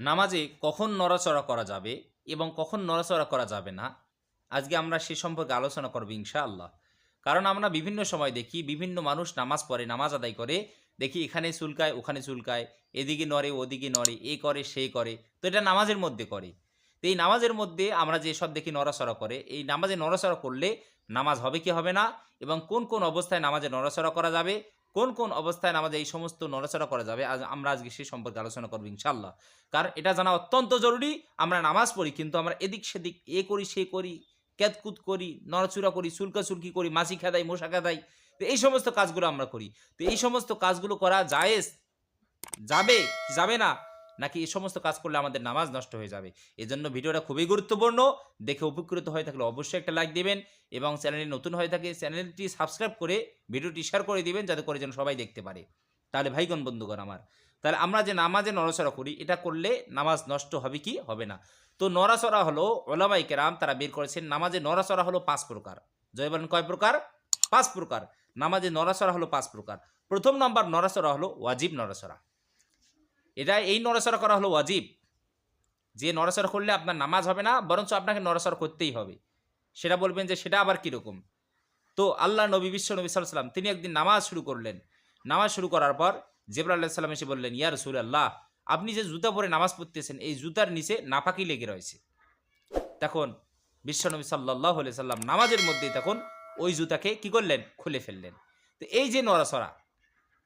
নামাজে কখন নড়াচড়া করা যাবে এবং কখন নড়াচড়া করা যাবে না, আজকে আমরা সে সম্পর্কে আলোচনা করব ইনশাআল্লাহ। কারণ আমরা বিভিন্ন সময় দেখি, বিভিন্ন মানুষ নামাজ পড়ে, নামাজ আদায় করে, দেখি এখানে চুলকায়, ওখানে চুলকায়, এদিকে নড়ে, ওদিকে নড়ে, এ করে, সে করে, তো এটা নামাজের মধ্যে করে। তো এই নামাজের মধ্যে আমরা যে সব দেখি নড়াচড়া করে, এই নামাজে নড়াচড়া করলে নামাজ হবে কি হবে না এবং কোন কোন অবস্থায় নামাজে নড়াচড়া করা যাবে কোন কোন অবস্থায় নামাজে এই সমস্ত নড়াচড়া করা যাবে, আজ আমরা আজকে সেই সম্পর্কে আলোচনা করব ইনশাল্লাহ কারণ এটা জানা অত্যন্ত জরুরি, আমরা নামাজ পড়ি, কিন্তু আমরা এদিক সেদিক এ করি, সে করি, ক্যাতকুত করি নড়াচুরা করি চুলকা চুলকি করি, মাছি খেদাই, মশা খেদাই, তো এই সমস্ত কাজগুলো আমরা করি। তো এই সমস্ত কাজগুলো করা জায়েজ? যাবে? যাবে না? নাকি এই সমস্ত কাজ করলে আমাদের নামাজ নষ্ট হয়ে যাবে? এজন্য ভিডিওটা খুবই গুরুত্বপূর্ণ। দেখে উপকৃত হয়ে থাকলে অবশ্যই একটা লাইক দেবেন এবং চ্যানেলটি নতুন হয়ে থাকে চ্যানেলটি সাবস্ক্রাইব করে ভিডিওটি শেয়ার করে দিবেন যাতে করে যেন সবাই দেখতে পারে। তাহলে ভাইগণ, বন্ধুগণ আমার, তাহলে আমরা যে নামাজে নড়াচড়া করি, এটা করলে নামাজ নষ্ট হবে কি? হবে না। তো নড়াচড়া হলো, ওলামাই কেরাম তারা বের করেছেন, নামাজে নড়াচড়া হলো পাঁচ প্রকার। জয় বলেন কয় প্রকার? পাঁচ প্রকার। নামাজে নড়াচড়া হলো পাঁচ প্রকার। প্রথম নম্বর নড়াচড়া হলো ওয়াজিব নড়াচড়া। এটা এই নড়াচড়া করা হলো ওয়াজিব। যে নড়াচড়া করলে আপনার নামাজ হবে না, বরঞ্চ আপনাকে নড়াচড়া করতেই হবে। সেটা বলবেন যে সেটা আবার কীরকম? তো আল্লাহ নবী, বিশ্ব নবী সাল্লাম তিনি একদিন নামাজ শুরু করলেন। নামাজ শুরু করার পর জেবরা আল্লাহ সাল্লাম এসে বললেন, ইয়া রসুল আল্লাহ আপনি যে জুতা পরে নামাজ পড়তেছেন, এই জুতার নিচে নাপাকি লেগে রয়েছে। তখন বিশ্বনবী সাল্লাহ সাল্লাম নামাজের মধ্যেই তখন ওই জুতাকে কি করলেন? খুলে ফেললেন। তো এই যে নড়াচড়া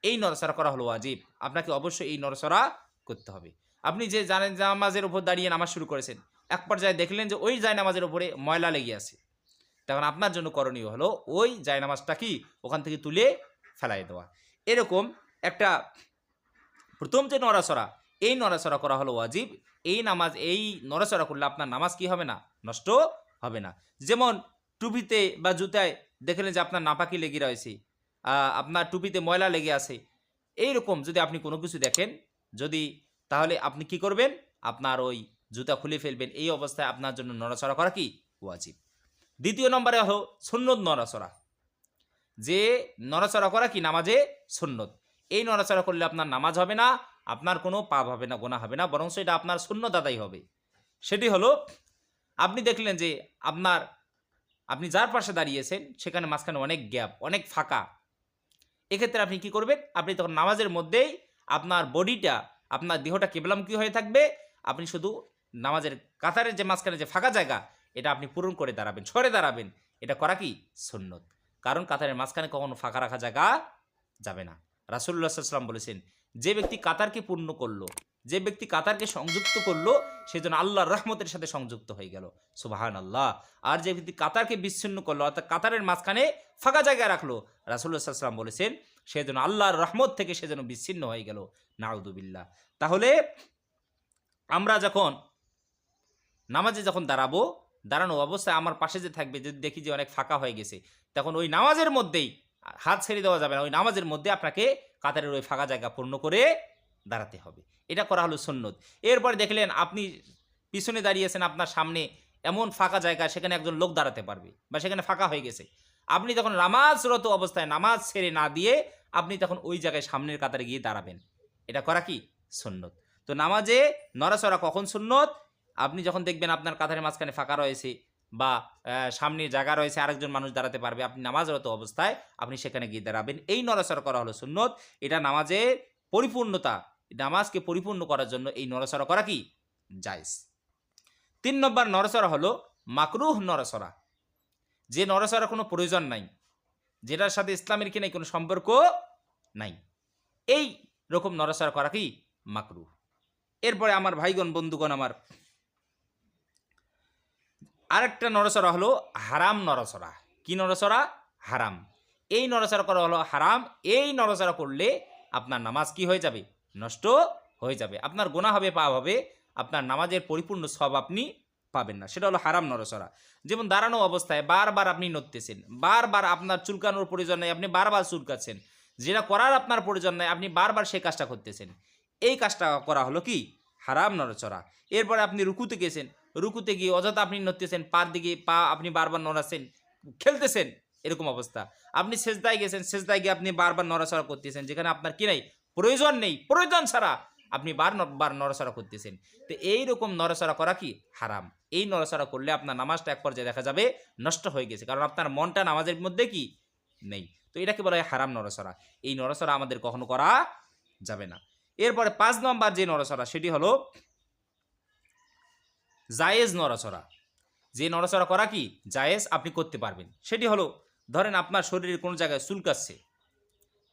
এই নড়াচড়া করা হলো ওয়াজিব। আপনাকে অবশ্যই এই নড়াচড়া করতে হবে। আপনি যে জানেন নামাজের উপর দাঁড়িয়ে নামাজ শুরু করেছেন, এক পর্যায়ে দেখলেন যে ওই জায় নামাজের উপরে ময়লা লেগে আছে। তখন আপনার জন্য করণীয় হলো ওই জায় নামাজটা কি? ওখান থেকে তুলে ফেলাই দেওয়া। এরকম একটা প্রথম যে নড়াচড়া, এই নড়াচড়া করা হলো ওয়াজিব। এই নামাজ, এই নড়াচড়া করলে আপনার নামাজ কি হবে না? নষ্ট হবে না। যেমন টুপিতে বা জুতায় দেখলেন যে আপনার নাপাকি লেগে রয়েছে আপনার টুপিতে ময়লা লেগে আছে। এই রকম যদি আপনি কোনো কিছু দেখেন, যদি তাহলে আপনি কি করবেন? আপনার ওই জুতা খুলে ফেলবেন। এই অবস্থায় আপনার জন্য নড়াচড়া করা কি? ওয়াজিব। দ্বিতীয় নম্বরে হলো সুন্নত নড়াচড়া। যে নড়াচড়া করা কি? নামাজে সুন্নত। এই নড়াচড়া করলে আপনার নামাজ হবে না, আপনার কোনো পাপ হবে না গোনা হবে না, বরং সেটা আপনার সুন্নত আদায় হবে। সেটি হলো, আপনি দেখলেন যে আপনার, আপনি যার পাশে দাঁড়িয়েছেন, সেখানে মাঝখানে অনেক গ্যাপ, অনেক ফাঁকা। এক্ষেত্রে আপনি কি করবেন? আপনি তখন নামাজের মধ্যেই আপনার বডিটা, আপনার দেহটা কেবলাম কেবলামুখী হয়ে থাকবে। আপনি শুধু নামাজের কাতারের যে মাঝখানে যে ফাঁকা জায়গা, এটা আপনি পূরণ করে দাঁড়াবেন, সরে দাঁড়াবেন। এটা করা কি? সুন্নত। কারণ কাতারের মাঝখানে কখনো ফাঁকা রাখা জায়গা যাবে না। রাসুল্লাহ সাল্লাম বলেছেন, যে ব্যক্তি কাতারকে পূর্ণ করল যে ব্যক্তি কাতারকে সংযুক্ত করল, সে যেন আল্লাহর রহমতের সাথে সংযুক্ত হয়ে গেল। সুবাহান আল্লাহ আর যে ব্যক্তি কাতারকে বিচ্ছিন্ন করল, অর্থাৎ কাতারের মাঝখানে ফাঁকা জায়গায় রাখল রাসুল্লাহ সাল্লাম বলেছেন, সে যেন আল্লাহর রহমত থেকে সে যেন বিচ্ছিন্ন হয়ে গেল। নাউদুবিল্লাহ তাহলে আমরা যখন নামাজে যখন দাঁড়াবো, দাঁড়ানো অবস্থায় আমার পাশে যে থাকবে যদি দেখি যে অনেক ফাঁকা হয়ে গেছে, তখন ওই নামাজের মধ্যেই হাত ছেড়ে দেওয়া যাবে না, ওই নামাজের মধ্যে আপনাকে কাতারের ওই ফাঁকা জায়গা পূর্ণ করে দাঁড়াতে হবে। এটা করা হলো সুন্নত। এরপর দেখলেন আপনি পিছনে দাঁড়িয়েছেন আপনার সামনে এমন ফাঁকা জায়গা, সেখানে একজন লোক দাঁড়াতে পারবে বা সেখানে ফাঁকা হয়ে গেছে। আপনি তখন নামাজরত অবস্থায় নামাজ ছেড়ে না দিয়ে আপনি তখন ওই জায়গায় সামনের কাতারে গিয়ে দাঁড়াবেন। এটা করা কি? সুন্নত। তো নামাজে নড়াচড়া কখন সুন্নত? আপনি যখন দেখবেন আপনার কাতারের মাঝখানে ফাঁকা রয়েছে বা সামনে জায়গা রয়েছে, আরেকজন মানুষ দাঁড়াতে পারবে, আপনি নামাজরত অবস্থায় আপনি সেখানে গিয়ে দাঁড়াবেন। এই নড়াচড়া করা হলো সুন্নত। এটা নামাজের পরিপূর্ণতা নামাজকে পরিপূর্ণ করার জন্য এই নড়াচড়া করা কি? জায়জ। তিন নম্বর নড়াচড়া হলো মাকরুহ নড়াচড়া। যে নড়াচড়ার কোনো প্রয়োজন নাই, যেটার সাথে ইসলামের কি নাই, কোনো সম্পর্ক নাই। এই রকম নড়াচড়া করা কি? মাকরুহ। এরপরে আমার ভাইগণ, বন্ধুগণ আমার, আরেকটা নড়াচড়া হলো হারাম নড়াচড়া। কি নড়াচড়া? হারাম। এই নড়াচড়া করা হলো হারাম। এই নড়াচড়া করলে আপনার নামাজ কি হয়ে যাবে? নষ্ট হয়ে যাবে। আপনার গোনা হবে, পাপ হবে, আপনার নামাজের পরিপূর্ণ সব আপনি পাবেন না। সেটা হলো হারাম নড়াচড়া। যেমন দাঁড়ানো অবস্থায় বারবার আপনি নড়তেছেন, বারবার আপনার চুলকানোর প্রয়োজন নেই, আপনি বারবার চুলকাচ্ছেন, যেটা করার আপনার প্রয়োজন নাই, আপনি বারবার সেই কাজটা করতেছেন। এই কাজটা করা হলো কি? হারাম নড়াচড়া। এরপরে আপনি রুকুতে গেছেন রুকুতে গিয়ে অযথা আপনি নড়তেছেন, পার দিকে পা আপনি বারবার নড়াচ্ছেন, খেলতেছেন, এরকম অবস্থা। আপনি সেজদায় গেছেন সেজদায় গিয়ে আপনি বারবার নড়াচড়া করতেছেন, যেখানে আপনার কি নাই? প্রয়োজন নেই, প্রয়োজন ছাড়া। আপনি বার বার নড়াচড়া করতেছেন। তো এই রকম নড়াচড়া করা কি? হারাম। এই নড়াচড়া করলে আপনার নামাজটা এক পর্যায়ে দেখা যাবে নষ্ট হয়ে গেছে। কারণ আপনার মনটা নামাজের মধ্যে কি? নেই। তো এটাকে বলা হয় হারাম নড়াচড়া। এই নড়াচড়া আমাদের কখনো করা যাবে না। এরপরে পাঁচ নম্বর যে নড়াচড়া, সেটি হলো জায়েজ নড়াচড়া। যে নড়াচড়া করা কি? জায়েজ আপনি করতে পারবেন। সেটি হলো, ধরেন আপনার শরীরের কোনো জায়গায় চুলকাচ্ছে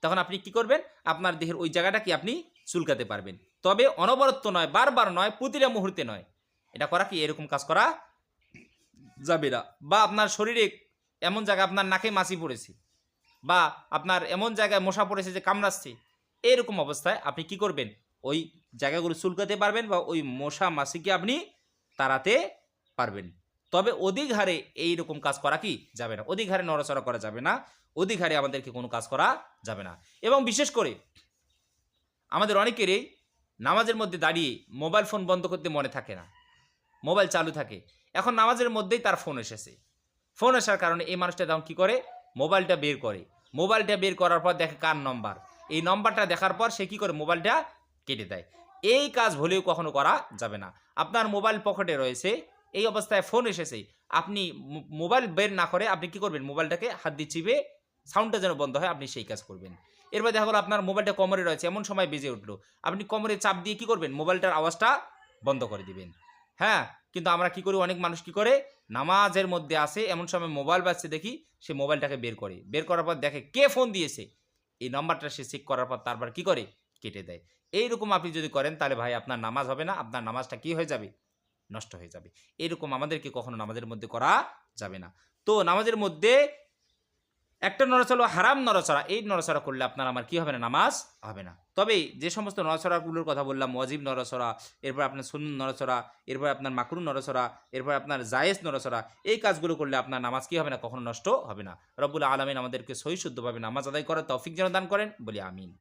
তখন আপনি কি করবেন? আপনার দেহের ওই জায়গাটা কি আপনি চুলকাতে পারবেন। তবে অনবরত নয়, বারবার নয়, প্রতিটা মুহূর্তে নয়। এটা করা কি? এরকম কাজ করা যাবে না। বা আপনার শরীরে এমন জায়গায় আপনার নাকে মাছি পড়েছে বা আপনার এমন জায়গায় মশা পড়েছে যে কামড়াচ্ছে, এরকম অবস্থায় আপনি কি করবেন? ওই জায়গাগুলো চুলকাতে পারবেন বা ওই মশা মাছিকে আপনি তাড়াতে পারবেন। তবে অধিক হারে এইরকম কাজ করা কি যাবে না। অধিক হারে নড়াচড়া করা যাবে না, অধিক হারে আমাদেরকে কোনো কাজ করা যাবে না। এবং বিশেষ করে আমাদের অনেকেরই নামাজের মধ্যে দাঁড়িয়ে মোবাইল ফোন বন্ধ করতে মনে থাকে না, মোবাইল চালু থাকে। এখন নামাজের মধ্যেই তার ফোন এসেছে। ফোন আসার কারণে এই মানুষটা তখন কী করে? মোবাইলটা বের করে। মোবাইলটা বের করার পর দেখে কার নম্বর। এই নম্বরটা দেখার পর সে কী করে? মোবাইলটা কেটে দেয়। এই কাজ ভুলেও কখনো করা যাবে না। আপনার মোবাইল পকেটে রয়েছে এই অবস্থায় ফোন এসেছে। আপনি মোবাইল বের না করে আপনি কি করবেন? মোবাইলটাকে হাত দিয়ে চিপে সাউন্ডটা যেন বন্ধ হয়, আপনি সেই কাজ করবেন। এরপর দেখা গেলো আপনার মোবাইলটা কোমরে রয়েছে, এমন সময় বেজে উঠল। আপনি কোমরে চাপ দিয়ে কি করবেন? মোবাইলটার আওয়াজটা বন্ধ করে দিবেন। হ্যাঁ কিন্তু আমরা কি করি? অনেক মানুষ কি করে? নামাজের মধ্যে আসে, এমন সময় মোবাইল বাজছে দেখি, সে মোবাইলটাকে বের করে। বের করার পর দেখে কে ফোন দিয়েছে? এই নাম্বারটা সে চেক করার পর তারপর কি করে? কেটে দেয়। এইরকম আপনি যদি করেন, তাহলে ভাই আপনার নামাজ হবে না। আপনার নামাজটা কি হয়ে যাবে? নষ্ট হয়ে যাবে। এরকম আমাদেরকে কখনো নামাজের মধ্যে করা যাবে না। তো নামাজের মধ্যে একটা নড়াচড়া, হারাম নড়াচড়া, এই নড়াচড়া করলে আপনার আমার কি হবে না? নামাজ হবে না। তবে যে সমস্ত নড়াচড়াগুলোর কথা বললাম, ওয়াজিব নড়াচড়া, এরপর আপনার সুন নড়াচড়া, এরপর আপনার মাকরুন নড়াচড়া, এরপর আপনার জায়েজ নড়াচড়া, এই কাজগুলো করলে আপনার নামাজ কি হবে না? কখনো নষ্ট হবে না। রব্বুল আলমিন আমাদেরকে সহি শুদ্ধভাবে নামাজ আদায় করার তৌফিক যেন দান করেন। বলি আমিন।